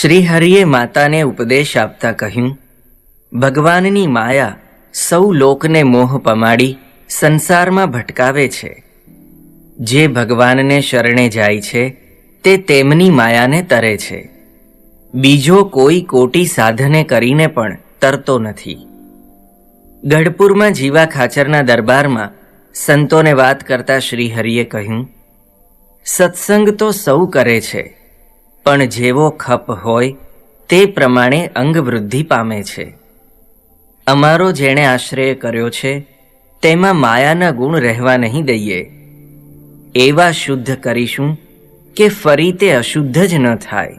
શ્રીહરિએ માતાને ઉપદેશ આપતા કહ્યું, ભગવાનની માયા સૌ લોકને મોહ પમાડી સંસારમાં ભટકાવે છે. જે ભગવાનને શરણે જાય છે, તે તેમની માયાને તરે છે. બીજો કોઈ કોટી સાધને કરીને પણ તરતો નથી. ગઢપુરમાં જીવા ખાચરના દરબારમાં સંતોને વાત કરતા શ્રીહરિએ કહ્યું, સત્સંગ તો સૌ કરે છે. પણ જેવો ખપ હોય તે પ્રમાણે અંગવૃદ્ધિ પામે છે. અમારો જેણે આશ્રય કર્યો છે, તેમાં માયાના ગુણ રહેવા નહીં દઈએ. એવા શુદ્ધ કરીશું કે ફરી તે અશુદ્ધ જ ન થાય.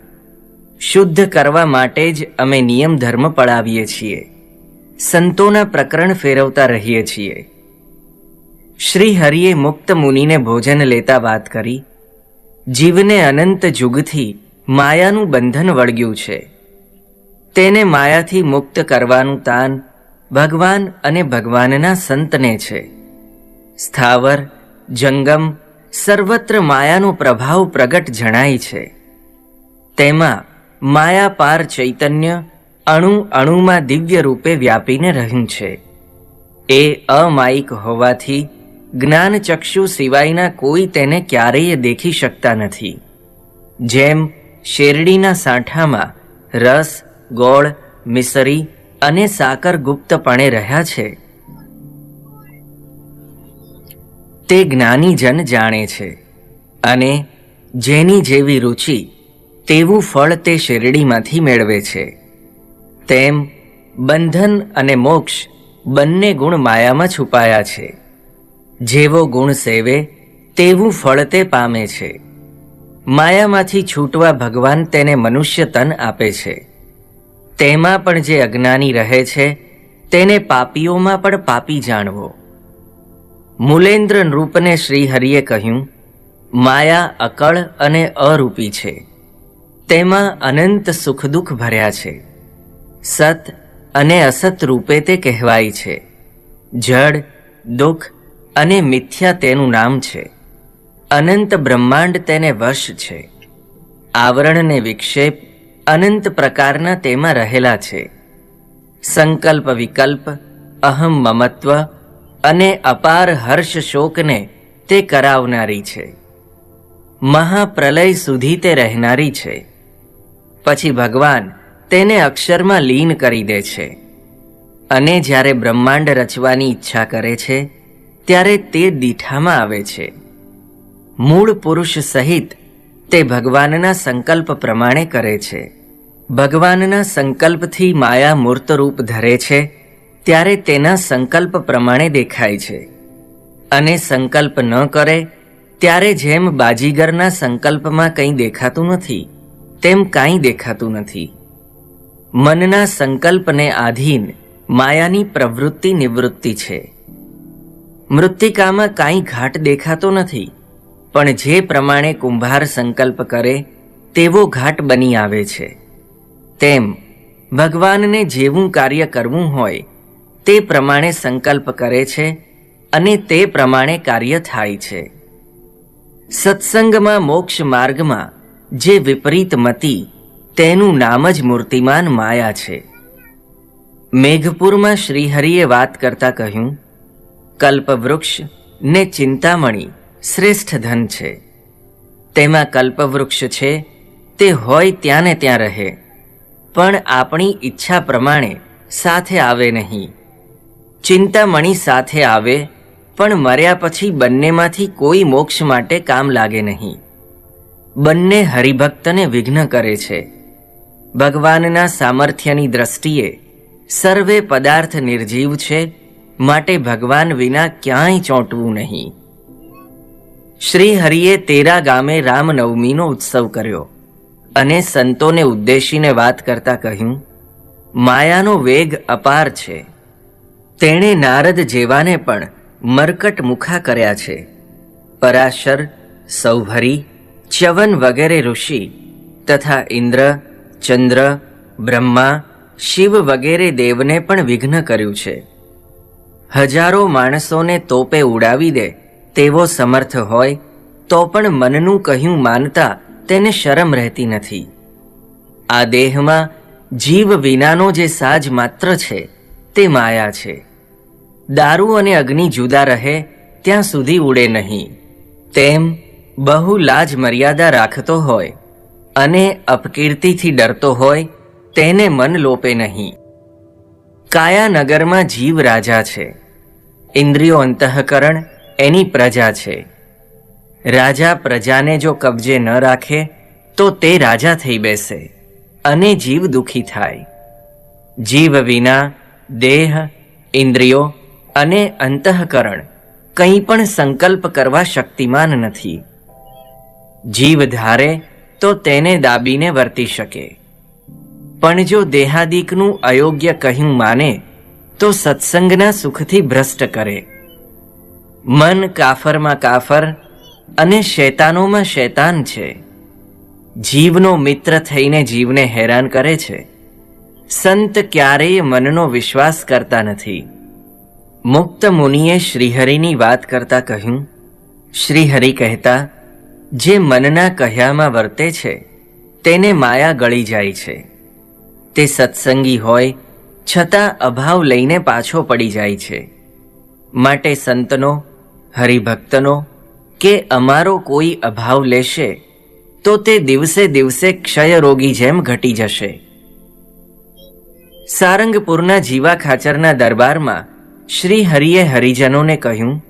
શુદ્ધ કરવા માટે જ અમે નિયમ ધર્મ પડાવીએ છીએ. સંતોના પ્રકરણ ફેરવતા રહીએ છીએ. શ્રી હરિએ મુક્ત મુનિને ભોજન લેતા વાત કરી. જીવને અનંત જુગથી માયાનું બંધન વળગ્યું છે. તેને માયાથી મુક્ત કરવાનું તાન ભગવાન અને ભગવાનના સંતને છે. સ્થાવર, જંગમ સર્વત્ર માયાનો પ્રભાવ પ્રગટ જણાય છે. તેમાં માયા પાર ચૈતન્ય અણુ અણુમાં દિવ્ય રૂપે વ્યાપીને રહ્યું છે. એ અમાયિક હોવાથી જ્ઞાનચક્ષુ સિવાયના કોઈ તેને ક્યારેય દેખી શકતા નથી. જેમ શેરડીના સાંઠામાં રસ, ગોળ, મિસરી અને સાકર ગુપ્તપણે રહ્યા છે. તે જ્ઞાનીજન જાણે છે અને જેની જેવી રુચિ તેવું ફળ તે શેરડીમાંથી મેળવે છે. તેમ બંધન અને મોક્ષ બંને ગુણ માયામાં છુપાયા છે. જેવો ગુણ સેવે તેવું ફળ તે પામે છે. માયામાંથી છૂટવા ભગવાન તેને મનુષ્ય તન આપે છે. તેમાં પણ જે અજ્ઞાની રહે છે, તેને પાપીઓમાં પણ પાપી જાણવો. મૂલેન્દ્ર નૃપને શ્રીહરિએ કહ્યું, માયા અકળ અને અરૂપી છે. તેમાં અનંત સુખ દુઃખ ભર્યા છે. સત અને અસત રૂપે તે કહેવાય છે. જડ, દુઃખ અને મિથ્યા તેનું નામ છે. અનંત બ્રહ્માંડ તેને વશ છે. આવરણને વિક્ષેપ અનંત પ્રકારના તેમાં રહેલા છે. સંકલ્પ વિકલ્પ, અહમ મમત્વ અને અપાર હર્ષ શોકને તે કરાવનારી છે. મહાપ્રલય સુધી તે રહેનારી છે. પછી ભગવાન તેને અક્ષરમાં લીન કરી દે છે. અને જ્યારે બ્રહ્માંડ રચવાની ઈચ્છા કરે છે, ત્યારે તે દીઠામાં આવે છે. મૂળ પુરુષ સહિત તે ભગવાનના સંકલ્પ પ્રમાણે કરે છે. ભગવાનના સંકલ્પથી માયા મૂર્ત રૂપ ધરે છે, ત્યારે તેના સંકલ્પ પ્રમાણે દેખાય છે. અને સંકલ્પ ન કરે, ત્યારે જેમ બાજીગરના સંકલ્પમાં કંઈ દેખાતું નથી, તેમ કાંઈ દેખાતું નથી. મનના સંકલ્પને આધીન માયાની પ્રવૃત્તિ નિવૃત્તિ છે. મૃત્તિકામાં કાંઈ ઘાટ દેખાતો નથી પણ જે પ્રમાણે કુંભાર સંકલ્પ કરે, તેવો ઘાટ બની આવે છે. તેમ, ભગવાનને જેવું કાર્ય કરવું હોય, તે પ્રમાણે સંકલ્પ કરે છે અને તે પ્રમાણે કાર્ય થાય છે. સત્સંગમાં મોક્ષ માર્ગમાં જે વિપરીત મતિ, તેનું નામ જ મૂર્તિમાન માયા છે. મેઘપુરમાં શ્રીહરિએ વાત કરતા કહ્યું, કલ્પવૃક્ષ ને ચિંતામણી શ્રેષ્ઠ ધન છે. તેમાં કલ્પવૃક્ષ છે, તે હોય ત્યાં ને ત્યાં રહે. પણ આપણી ઈચ્છા પ્રમાણે સાથે આવે નહીં. ચિંતામણી સાથે આવે, પણ મર્યા પછી બંનેમાંથી કોઈ મોક્ષ માટે કામ લાગે નહીં. બંને હરિભક્તને વિઘ્ન કરે છે. ભગવાનના સામર્થ્યની દ્રષ્ટિએ સર્વે પદાર્થ નિર્જીવ છે, માટે ભગવાન વિના ક્યાંય ચોંટવું નહીં. શ્રી હરિએ તેરા ગામે રામનવમીનો ઉત્સવ કર્યો અને સંતોને ઉદ્દેશીને વાત કરતા કહ્યું, માયાનો વેગ અપાર છે. તેણે નારદ જેવાને પણ મરકટ મુખા કર્યા છે. પરાશર, સૌભરી, ચ્યવન વગેરે ઋષિ તથા ઇન્દ્ર, ચંદ્ર, બ્રહ્મા, શિવ વગેરે દેવને પણ વિઘ્ન કર્યું છે. હજારો માણસોને તોપે ઉડાવી દે તેવો સમર્થ હોય, તો પણ મનનું કહ્યું માનતા તેને શરમ રહેતી નથી. આ દેહમાં જીવ વિનાનો જે સાજ માત્ર છે, તે માયા છે. દારૂ અને અગ્નિ જુદા રહે, ત્યાં સુધી ઉડે નહીં. તેમ બહુ લાજ મર્યાદા રાખતો હોય, અને અપકીર્તિથી ડરતો હોય, તેને મન લોપે નહીં. કાયાનગરમાં જીવ રાજા છે. ઇન્દ્રિયો અંતઃકરણ એની પ્રજા છે. રાજા પ્રજાને જો કબજે ન રાખે, તો તે રાજા થઈ બેસે અને જીવ દુઃખી થાય. જીવ વિના દેહ, ઇન્દ્રિયો અને અંતઃકરણ કંઈ પણ સંકલ્પ કરવા શક્તિમાન નથી. જીવ ધારે તો તેને દાબીને વર્તી શકે. પણ જો દેહાદિકનું અયોગ્ય કહ્યું માને, તો સત્સંગના સુખથી ભ્રષ્ટ કરે. મન કાફરમાં કાફર અને શૈતાનોમાં શૈતાન છે. જીવનો મિત્ર થઈને જીવને હેરાન કરે છે. સંત ક્યારેય મનનો વિશ્વાસ કરતા નથી. મુક્ત મુનિએ શ્રીહરિની વાત કરતા કહ્યું, શ્રીહરિ કહેતા, જે મનના કહ્યામાં વર્તે છે, તેને માયા ગળી જાય છે. તે સત્સંગી હોય, છતાં અભાવ લઈને પાછો પડી જાય છે. માટે સંતનો હરિભક્તનો, કે અમારો કોઈ અભાવ લેશે, તો તે દિવસે દિવસે ક્ષય રોગી જેમ ઘટી જશે. સારંગપુરના જીવા ખાચરના દરબારમાં શ્રી હરિએ હરિજનોને કહ્યું,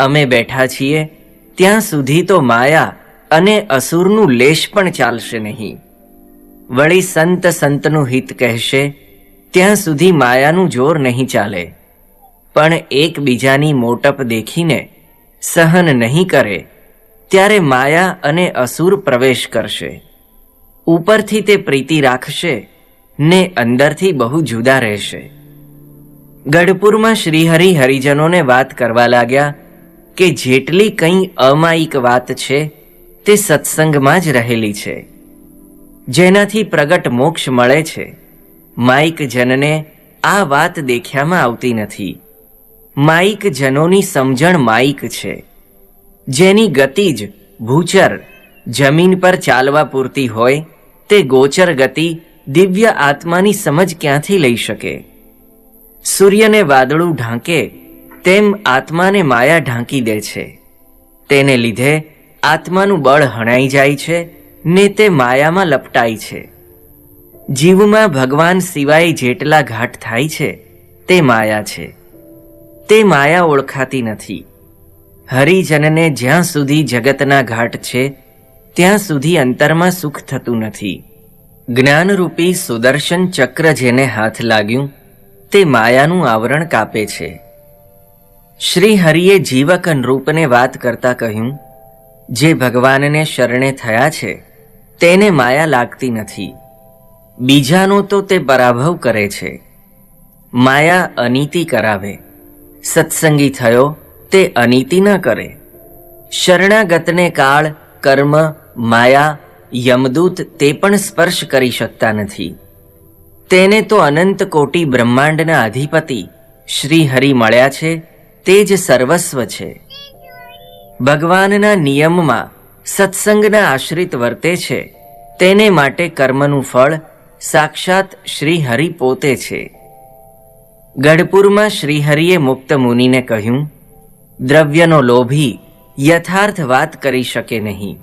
અમે બેઠા છીએ, ત્યાં સુધી તો માયા અને અસુરનું લેશ પણ ચાલશે નહીં. વળી સંત સંતનું હિત કહેશે, ત્યાં સુધી માયાનું જોર નહીં ચાલે. પણ એકબીજાની મોટપ દેખીને સહન નહીં કરે, ત્યારે માયા અને અસુર પ્રવેશ કરશે. ઉપરથી તે પ્રીતિ રાખશે ને અંદરથી બહુ જુદા રહેશે. ગઢપુરમાં શ્રીહરિ હરિજનોને વાત કરવા લાગ્યા કે જેટલી કંઈ અમાયિક વાત છે, તે સત્સંગમાં જ રહેલી છે. જેનાથી પ્રગટ મોક્ષ મળે છે. માઇક જનને આ વાત દેખ્યામાં આવતી નથી. માઇક જનોની સમજણ માઇક છે. જેની ગતિ જ ભૂચર જમીન પર ચાલવા પૂરતી હોય, તે ગોચર ગતિ દિવ્ય આત્માની સમજ ક્યાંથી લઈ શકે? સૂર્યને વાદળું ઢાંકે તેમ આત્માને માયા ઢાંકી દે છે. તેને લીધે આત્માનું બળ હણાઈ જાય છે ને તે માયામાં લપટાય છે. જીવમાં ભગવાન સિવાય જેટલા ઘાટ થાય છે, તે માયા છે. તે માયા ઓળખાતી નથી. હરિજનને જ્યાં સુધી જગતના ઘાટ છે, ત્યાં સુધી અંતરમાં સુખ થતું નથી. જ્ઞાનરૂપી સુદર્શન ચક્ર જેને હાથ લાગ્યું, તે માયાનું આવરણ કાપે છે. શ્રી હરિએ જીવક રૂપને વાત કરતા કહ્યું, જે ભગવાનને શરણે થયા છે, તેને માયા લાગતી નથી. બીજાનો તો તે પરાભવ કરે છે. માયા અનીતિ કરાવે. સત્સંગી થયો, તે અનીતિ ન કરે. શરણાગતને કાળ, કર્મ, માયા, યમદૂત તે પણ સ્પર્શ કરી શકતા નથી. તેને તો અનંત કોટી બ્રહ્માંડના અધિપતિ શ્રી હરિ મળ્યા છે, તે જ સર્વસ્વ છે. ભગવાનના નિયમમાં સત્સંગના આશ્રિત વર્તે છે, તેને માટે કર્મનું ફળ સાક્ષાત શ્રી હરિ પોતે છે. ગઢપુરમાં શ્રીહરિએ મુક્ત મુનિને કહ્યું, દ્રવ્યનો લોભી યથાર્થ વાત કરી શકે નહીં.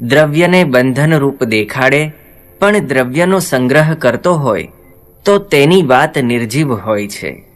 દ્રવ્યને બંધનરૂપ દેખાડે, પણ દ્રવ્યનો સંગ્રહ કરતો હોય, તો તેની વાત નિર્જીવ હોય છે.